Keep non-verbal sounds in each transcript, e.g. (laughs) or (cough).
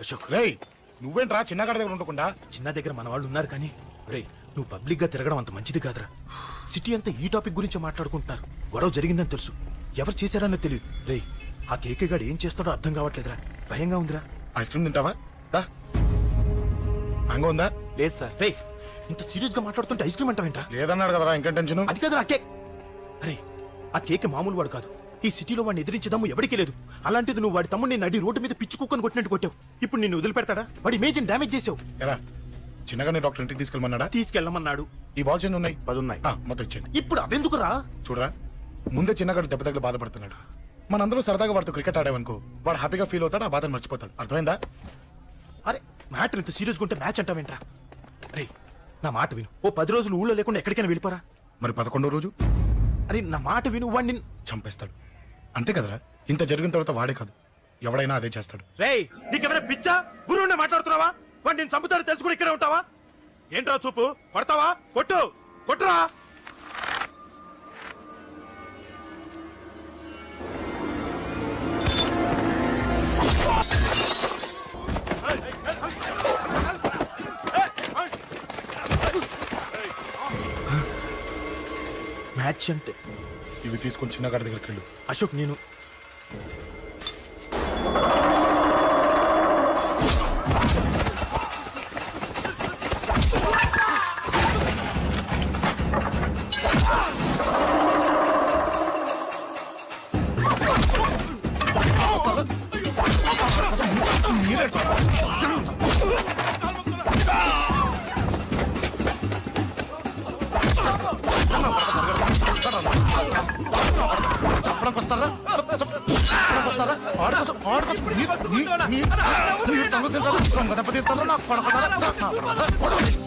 అశోక్ రేయ్ నువ్వేంట్రా చిన్నగాడి దగ్గర ఉండకుండా? చిన్న దగ్గర మన వాళ్ళు ఉన్నారు కానీ రే నువ్వు పబ్లిక్గా తిరగడం అంత మంచిది కాదురా. సిటీ అంతా ఈ టాపిక్ గురించి మాట్లాడుకుంటున్నారు. గొడవ జరిగిందని తెలుసు. ఎవరు చేశారన్నో తెలియదు. రే ఆ కేకే గాడు ఏం చేస్తాడో అర్థం కావట్లేదురా. భయంగా ఉందిరా. ఐస్ క్రీమ్ తింటావా? దా. ఉందా? లేదు సార్. రే ఇంత సీరియస్గా మాట్లాడుతుంటే ఐస్ క్రీమ్ అంటావేంట్రా? లేదన్నాడు కదరా ఇంకా టెన్షన్? అది కాదు ఆ కేక్. అరే ఆ కేక్ మామూలు వాడు కాదు. ఈ సిటీలో వాడిని ఎదిరించదమ్ము ఎవరికీ లేదు. అలాంటిది నువ్వు వాడి తమ్ముడిని నడి రోడ్డు మీద పిచ్చి కుక్కను కొట్టినట్టు కొట్టావు. ఇప్పుడు నిన్ను వదిలిపెడతాడా? వాడి ఇమేజ్ని డ్యామేజ్ చేసావు. ఎరా చిన్నగానే డాక్టర్ ఇంటికి తీసుకెళ్ళమన్నాడా? తీసుకెళ్ళమన్నాడు. ఈ బాల్స్ ఎన్ని ఉన్నాయి? పది ఉన్నాయి. ఆ, మొత్తం ఇచ్చేయండి. ఇప్పుడు అవెందుకురా చూడరా ముందే చిన్నగాడు దెబ్బ తగిలి బాధపడుతున్నాడు. మనందరూ సరదాగా వాడితో క్రికెట్ ఆడామనుకో వాడు హ్యాపీగా ఫీల్ అవుతాడు ఆ బాధను మర్చిపోతాడు. అర్థమైందా? అరే మ్యాటర్ ఇంత సీరియస్గా ఉంటే మ్యాచ్ అంటావేంట్రా? అరే నా మాట విను. ఓ పది రోజులు ఊళ్ళో లేకుండా ఎక్కడికైనా వెళ్ళిపోరా? మరి పదకొండో రోజు? అరే నా మాట విను వాడిని చంపేస్తాడు. అంతే కదరా? ఇంత జరిగిన తర్వాత వాడే కాదు. ఎవడైనా అదే చేస్తాడు. రేయ్ నీకెవరైనా పిచ్చా? గురువునే మాట్లాడుతున్నావా? వాడు నేను చంపుతాను తెలుసుకుని ఇక్కడే ఉంటావా? ఏంట్రా చూపు? కొడతావా? కొట్టు! కొట్టురా! మ్యాచ్ అంటే ఇవి తీసుకొని చిన్నగాడి దగ్గరికి వెళ్ళు. అశోక్ నేను చెప్పడానికి వస్తారా వస్తారా ఆడుకోసం ఆడుకోసం మీరు- దెబ్బ తీస్తారా? నాకు పడకుండా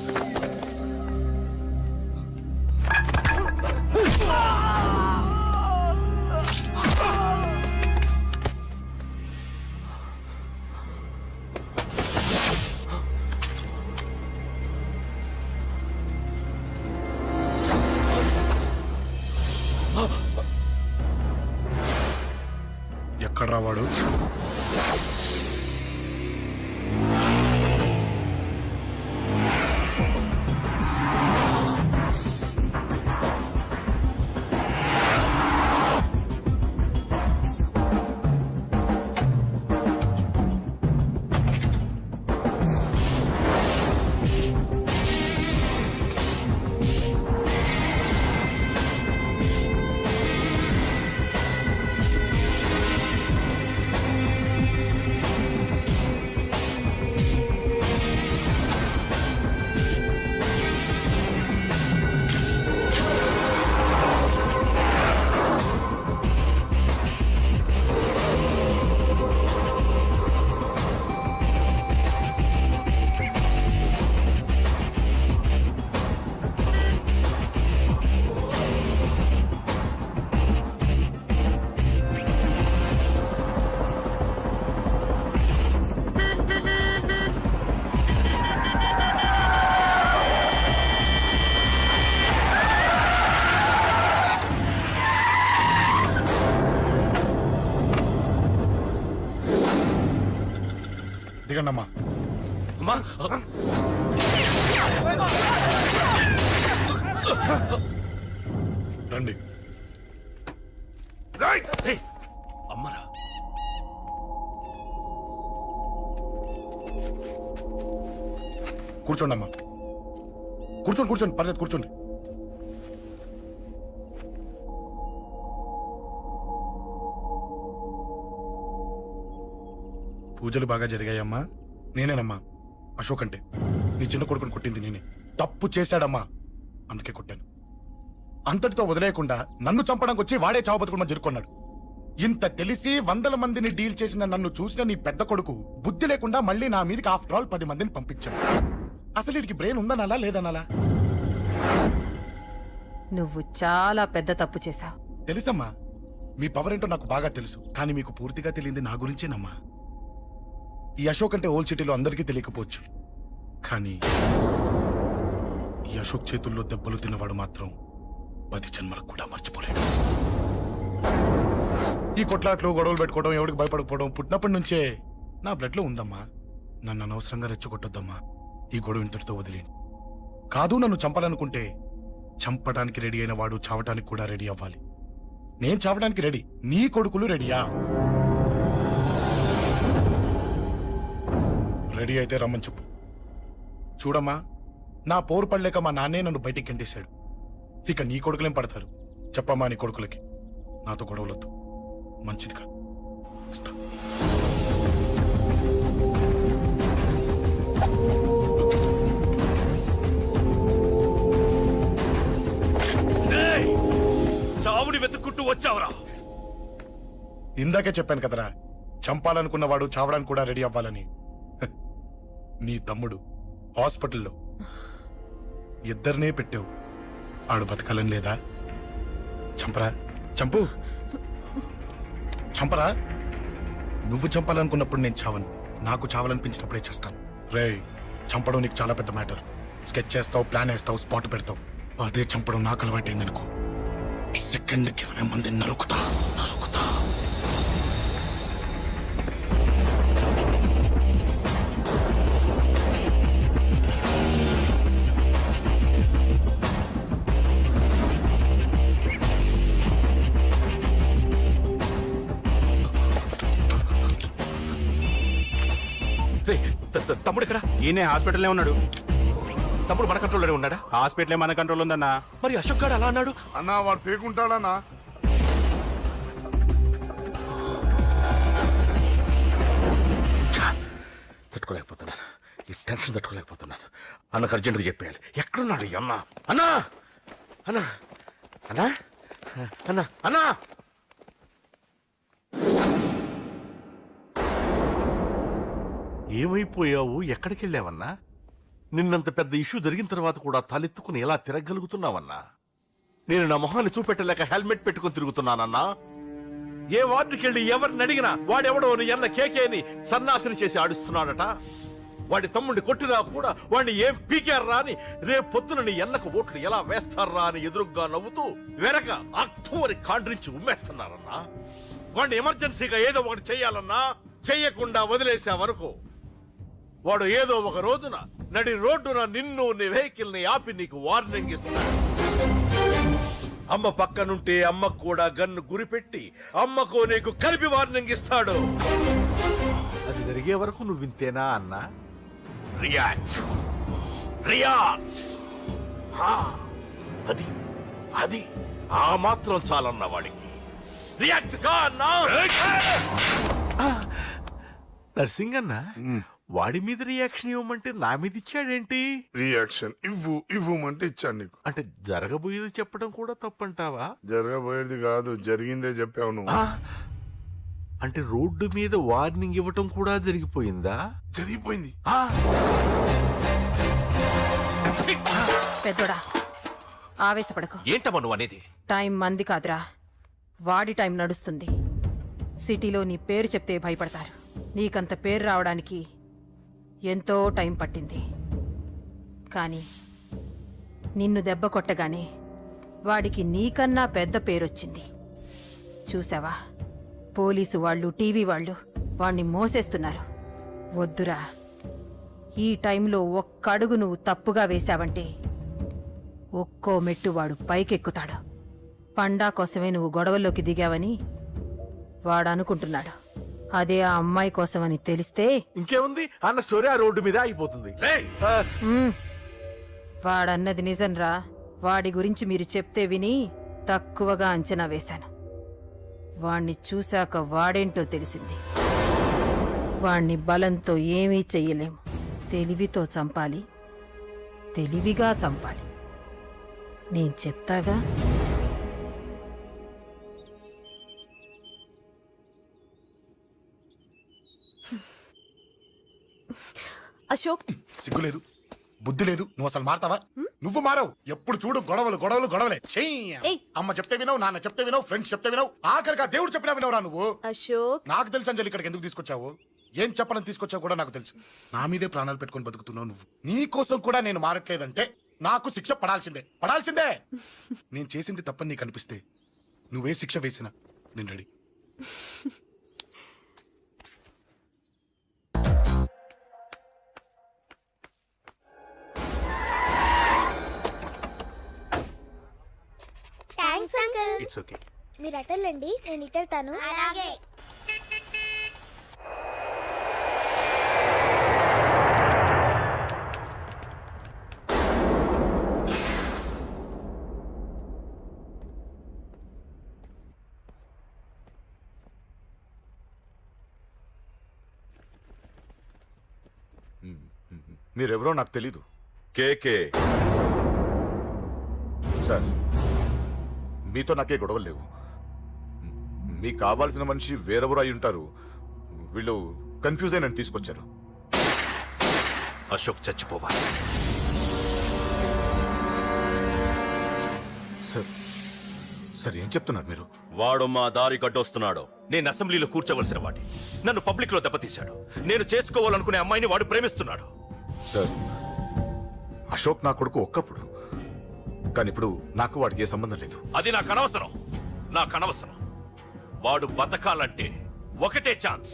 నా కూర్చోండి అమ్మా కూర్చోండి కూర్చోండి పర్లేదు కూర్చోండి. పూజలు బాగా జరిగాయమ్మా. నేనేనమ్మా. అశోక్ అంటే. నీ చిన్న కొడుకుని కొట్టింది నేనే. తప్పు చేశాడమ్మా. అందుకే కొట్టాను. అంతటితో వదిలేయకుండా నన్ను చంపడానికి వచ్చి వాడే చావు బతుకుండా జరుకున్నాడు ఇంత తెలిసి వందల మందిని డీల్ చేసిన నన్ను చూసిన నీ పెద్ద కొడుకు బుద్ధి లేకుండా మళ్ళీ నా మీదకి ఆఫ్టర్ ఆల్ పది మందిని పంపించాడు. అసలు వీడికి బ్రెయిన్ ఉందనాలా లేదనాలా? నువ్వు చాలా పెద్ద తప్పు చేశావు. తెలుసమ్మా మీ పవర్ ఏంటో నాకు బాగా తెలుసు కానీ మీకు పూర్తిగా తెలియంది నా గురించేనమ్మా. ఈ అశోక్ అంటే ఓల్డ్ సిటీలో అందరికీ తెలియకపోవచ్చు కానీ ఈ అశోక్ చేతుల్లో దెబ్బలు తిన్నవాడు మాత్రం పది జన్మలకు కూడా మర్చిపోలేడు. ఈ కొట్లాట్లు గొడవలు పెట్టుకోవడం ఎవరికి భయపడకపోవడం పుట్టినప్పటి నుంచే నా బ్లడ్లో ఉందమ్మా. నన్ను అనవసరంగా రెచ్చగొట్టొద్దమ్మా. ఈ గొడవ ఇంతటితో వదిలేండి కాదు నన్ను చంపాలనుకుంటే చంపడానికి రెడీ అయిన వాడు చావటానికి కూడా రెడీ అవ్వాలి. నేను చావడానికి రెడీ. నీ కొడుకులు రెడీయా? రెడీ అయితే రమ్మని చెప్పు. చూడమ్మా నా పోరు పడలేక మా నాన్నే నన్ను బయటికి గంటేశాడు. ఇక నీ కొడుకులేం పడతారు? చెప్పమ్మా నీ కొడుకులకి. నాతో గొడవలొద్దు. మంచిది కాదు. దేవుడి వెతుక్కుంటూ వచ్చావురా. ఇందాకే చెప్పాను కదరా చంపాలనుకున్న వాడు చావడానికి కూడా రెడీ అవ్వాలని. నీ తమ్ముడు హాస్పిటల్లో. ఇద్దరినే పెట్టావు. ఆడు బతకాలని లేదా? చంపరా? చంపు. చంపరా? నువ్వు చంపాలనుకున్నప్పుడు నేను చావను. నాకు చావాలనిపించినప్పుడే చేస్తాను. రే చంపడం నీకు చాలా పెద్ద మ్యాటర్. స్కెచ్ చేస్తావు ప్లాన్ వేస్తావు స్పాట్ పెడతావు. అదే చంపడం నాకు అలవాటైందనుకో. సెకండ్కి ఇరవై మంది నరుకుతా నరుకుతా. తమ్ముడు ఇక్కడ ఈయనే హాస్పిటల్లో ఉన్నాడు. తమ్ముడు మన కంట్రోల్లోనే ఉన్నాడా? హాస్పిటలే మన కంట్రోల్ ఉందన్నా మరి అశోక్ గారు అలా అన్నాడు? అన్నా వాడు పేకుంటాడన్నా తట్టుకోలేకపోతున్నాను. ఈ టెన్షన్ తట్టుకోలేకపోతున్నాను. అన్నకు అర్జెంటుగా చెప్పేయాలి. ఎక్కడున్నాడు ఈ అన్న? అన్నా! అన్నా! అన్నా! అన్నా! అన్నా! ఏమైపోయావు? ఎక్కడికి వెళ్ళావన్నా నిన్నంత పెద్ద ఇష్యూ జరిగిన తర్వాత కూడా తలెత్తుకుని ఎలా తిరగలుగుతున్నావన్నా నేను నా మొహాన్ని చూపెట్టలేక హెల్మెట్ పెట్టుకుని తిరుగుతున్నానన్నా? ఏ వార్డుకి వెళ్ళి ఎవరిని అడిగినా వాడెవడో నీ అన్న కేకేని సన్నాసిని చేసి ఆడిస్తున్నాడట? వాడి తమ్ముడిని కొట్టినా కూడా వాడిని ఏం పీకారా అని రేపు పొద్దున నీ ఎన్నకు ఓట్లు ఎలా వేస్తారా అని ఎదురుగ్గా నవ్వుతూ వెనక అక్టోబరి కాండ్రించి ఉమ్మేస్తున్నారన్నా? వాడిని ఎమర్జెన్సీగా ఏదో ఒకటి చేయాలన్నా చెయ్యకుండా వదిలేసావనుకో. వాడు ఏదో ఒక రోజున నడి రోడ్డున నిన్ను నీ వెహికల్ని ఆపి నీకు వార్నింగ్ ఇస్తాడు అమ్మ పక్కనుంటే అమ్మకు కూడా గన్ను గురిపెట్టి అమ్మకు నీకు కలిపి వార్నింగ్ ఇస్తాడు. అది జరిగే వరకు నువ్వు వింతేనా అన్నా? రియాక్ట్ అది అది ఆ మాత్రం చాలన్న వాడికి. రియాక్ట్ కా అన్నా నర్సింగ్ అన్న వాడి మీద రియాక్షన్ ఇవ్వమంటే నా మీద ఇచ్చాడేంటి? రియాక్షన్ ఇవ్వు ఇవ్వమంటే ఇచ్చాను నీకు. అంటే జరగబోయేది చెప్పడం కూడా తప్పంటావా? జరగబోయేది కాదు జరిగిందే చెప్పావు నువ్వు? అంటే రోడ్డు మీద వార్నింగ్ ఇవ్వటం కూడా జరిగిపోయిందా? జరిగిపోయింది. ఆ? పెద్దోడా ఆవేశపడకు. ఏంటమ్మా నువ్వు అనేది? టైం మంది కాదురా. వాడి టైం నడుస్తుంది. సిటీలో నీ పేరు చెప్తే భయపడతారు. నీకంత పేరు రావడానికి ఎంతో టైం పట్టింది. కానీ నిన్ను దెబ్బ కొట్టగానే వాడికి నీకన్నా పెద్ద పేరొచ్చింది. చూసావా? పోలీసు వాళ్ళు టీవీ వాళ్ళు వాణ్ణి మోసేస్తున్నారు. వద్దురా. ఈ టైంలో ఒక్కడుగు నువ్వు తప్పుగా వేశావంటే ఒక్కో మెట్టు వాడు పైకెక్కుతాడు. పండా కోసమే నువ్వు గొడవల్లోకి దిగావని వాడనుకుంటున్నాడు. అదే ఆ అమ్మాయి కోసమని తెలిస్తే ఇంకేముంది? అన్న స్టోరీ ఆ రోడ్డు మీద అయిపోతుంది మ్మ్, వాడన్నది నిజంరా. వాడి గురించి మీరు చెప్తే విని తక్కువగా అంచనా వేశాను. వాణ్ణి చూశాక వాడేంటో తెలిసింది. వాణ్ణి బలంతో ఏమీ చెయ్యలేము. తెలివితో చంపాలి. తెలివిగా చంపాలి. నేను చెప్తాగా? అశోక్. సిగ్గు లేదు బుద్ధి లేదు. నువ్వు అసలు మారతావా? నువ్వు మారవు. ఎప్పుడు చూడు గొడవలు గొడవలు గొడవలే. చెయ్యి ఏయ్. అమ్మ చెప్తే వినవు నాన్న చెప్తే వినవు ఫ్రెండ్స్ చెప్తే వినవు ఆఖరిగా దేవుడు చెప్పినా వినవురా నువ్వు? అశోక్. నాకు తెలుసు అంజలి ఇక్కడికి ఎందుకు తీసుకొచ్చావు? ఏం చెప్పడం తీసుకొచ్చావు కూడా నాకు తెలుసు. నా మీదే ప్రాణాలు పెట్టుకొని బతుకుతున్నావు నువ్వు. నీ కోసం కూడా నేను మారట్లేదంటే నాకు శిక్ష పడాల్సిందే. పడాల్సిందే! (laughs) నేను చేసింది తప్పని నీకు అనిపిస్తే నువ్వే శిక్ష వేసినా. నేను రెడీ. (laughs) ఇట్స్ ఓకే మీరు అటెళ్ళండి నేను ఇటెళ్తాను. అలాగే. మీరెవరో నాకు తెలీదు. కేకే సార్ మీతో నాకే గొడవలు లేవు. మీకు కావాల్సిన మనిషి వేరెవరు అయి ఉంటారు. వీళ్ళు కన్ఫ్యూజ్ అయి నన్ను తీసుకొచ్చారు. అశోక్ చచ్చిపోవాలి. సార్ సార్ ఏం చెప్తున్నారు మీరు? వాడు మా దారి కట్టొస్తున్నాడు నేను అసెంబ్లీలో కూర్చోవలసిన వాడి నన్ను పబ్లిక్లో దెబ్బతీశాడు. నేను చేసుకోవాలనుకునే అమ్మాయిని వాడు ప్రేమిస్తున్నాడు. సార్ అశోక్ నా కొడుకు ఒక్కప్పుడు కానీ ఇప్పుడు నాకు వాడికి ఏ సంబంధం లేదు. అది నాకు అనవసరం. నాకు అనవసరం. వాడు బతకాలంటే ఒకటే ఛాన్స్.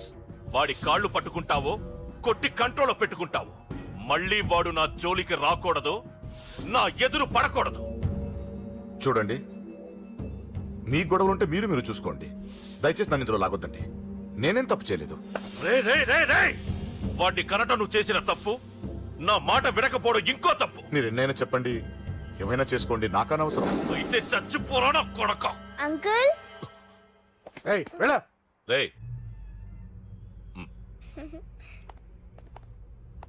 వాడి కాళ్ళు పట్టుకుంటావో కొట్టి కంట్రోల్లో పెట్టుకుంటావో. మళ్ళీ వాడు నా జోలికి రాకూడదు నా ఎదురు పడకూడదు. చూడండి. మీ గొడవలు ఉంటే మీరు మీరు చూసుకోండి. దయచేసి నన్ను ఇందులో లాగొద్దండి. నేనేం తప్పు చేయలేదు. రే రే రే రే! వాడిని కనట నువ్వు చేసిన తప్పు నా మాట వినకపోవడం ఇంకో తప్పు. మీరు ఎన్నైనా చెప్పండి. ఏమైనా చేసుకోండి నాకు అనవసరం అయితే చచ్చిపోరా నా కొడక? అంకుల్? ఏయ్, వెళ్ళ. రే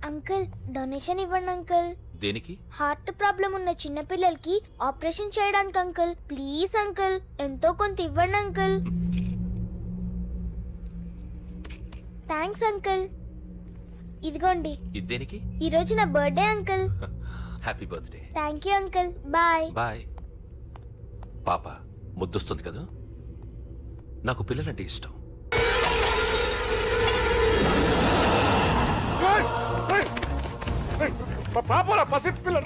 అంకుల్ డొనేషన్ ఇవ్వండి అంకుల్. దేనికి? హార్ట్ ప్రాబ్లం ఉన్న చిన్న పిల్లలకి ఆపరేషన్ చేయడానికి అంకుల్. ప్లీజ్ అంకుల్ ఎంతో కొంత ఇవ్వండి అంకుల్. Thanks uncle. ఇదిగోండి. ఇది దేనికి? ఈ రోజు నా birthday uncle. Happy birthday thank you uncle bye bye పాప ముద్దొస్తుంది కదా? నాకు పిల్లలంటే ఇష్టం. పాపరా పసి పిల్ల!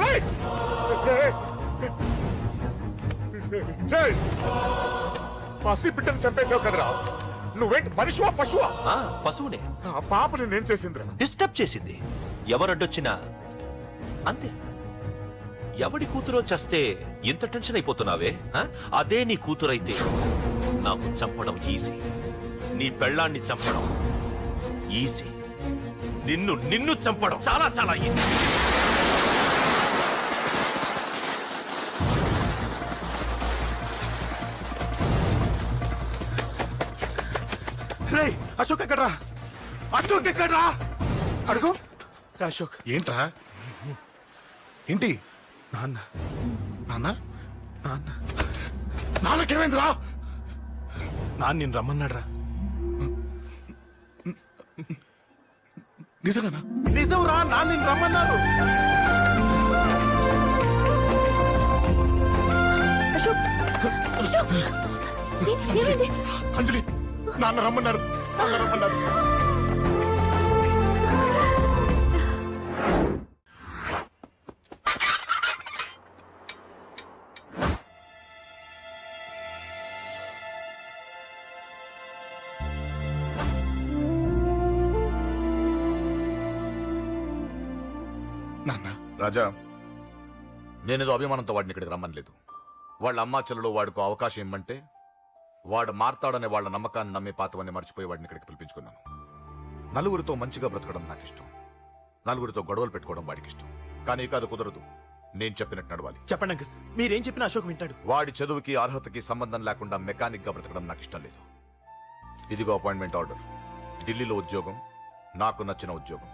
పసి బిడ్డను చంపేసావు కదరా? నువ్వేంటి మనిషివా పశువా? ఆ, పశువునే. ఆ పాప నేనేం చేసిందిరా. డిస్టర్బ్ చేసింది. ఎవరడ్డొచ్చినా అంతే. ఎవడి కూతురో చస్తే ఇంత టెన్షన్ అయిపోతున్నావే? అదే నీ కూతురైతే. నాకు చంపడం ఈజీ. నీ పెళ్ళాన్ని చంపడం ఈజీ. నిన్ను నిన్ను చంపడం చాలా చాలా ఈజీ. అశోక్ ఎక్కడ్రా? అశోక్ ఎక్కడ్రా? అడుగు. రా అశోక్. ఏంట్రా? ఏంటి? నాన్న. నాన్న? నాన్న. నాన్నకేమైందిరా? నాన్న నేను రమ్మన్నాడ్రా. నిజంగానా? నిజం రా నాన్న నేను రమ్మన్నారు అంజలి నాన్న రమ్మన్నారు. నాన్న రమ్మన్నారు. రాజా. నేనేదో అభిమానంతో వాడిని ఇక్కడికి రమ్మనలేదు. వాళ్ళ అమ్మా చెల్లెలు వాడికి అవకాశం ఇమ్మంటే వాడు మారతాడనే వాళ్ళ నమ్మకాన్ని నమ్మి పాతవన్నీ మర్చిపోయి వాడిని ఇక్కడికి పిలిపించుకున్నాను. నలుగురితో మంచిగా బ్రతకడం నాకు ఇష్టం నలుగురితో గొడవలు పెట్టుకోవడం వాడికి ఇష్టం కానీ ఇక అది కుదరదు. నేను చెప్పినట్టు నడవాలి. చెప్పండి అంకుల్ మీరేం చెప్పినా అశోక్ వింటాడు. వాడి చదువుకి అర్హతకి సంబంధం లేకుండా మెకానిక్గా బ్రతకడం నాకు ఇష్టం లేదు. ఇదిగో అపాయింట్మెంట్ ఆర్డర్. ఢిల్లీలో ఉద్యోగం నాకు నచ్చిన ఉద్యోగం.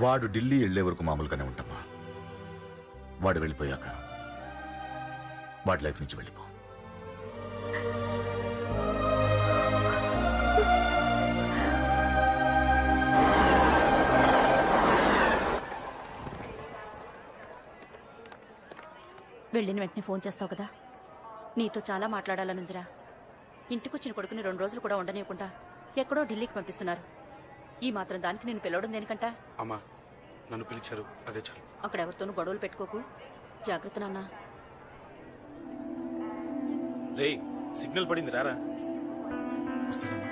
వాడు ఢిల్లీ వెళ్ళే వరకు మామూలుగానే ఉంటామా? వాడు వెళ్ళిపోయాక వాడి లైఫ్ నుంచి వెళ్ళిపో. వెళ్ళిన వెంటనే ఫోన్ చేస్తావు కదా? నీతో చాలా మాట్లాడాలనుందిరా. ఇంటికొచ్చిన కొడుకుని రెండు రోజులు కూడా ఉండనివ్వకుండా ఎక్కడో ఢిల్లీకి పంపిస్తున్నారు. ఈ మాత్రం దానికి నేను పిలవడం దేనికంట? అమ్మా నన్ను పిలిచారు. అదే చాలు. అక్కడ ఎవరితోనూ గొడవలు పెట్టుకోకు. జాగ్రత్త నాన్న. రేయ్ సిగ్నల్ పడింది రారా.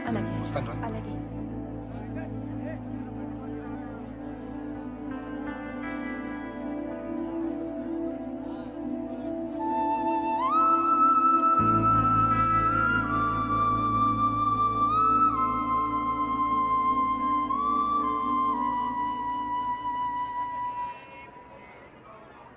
అలాగే. రా అలాగే.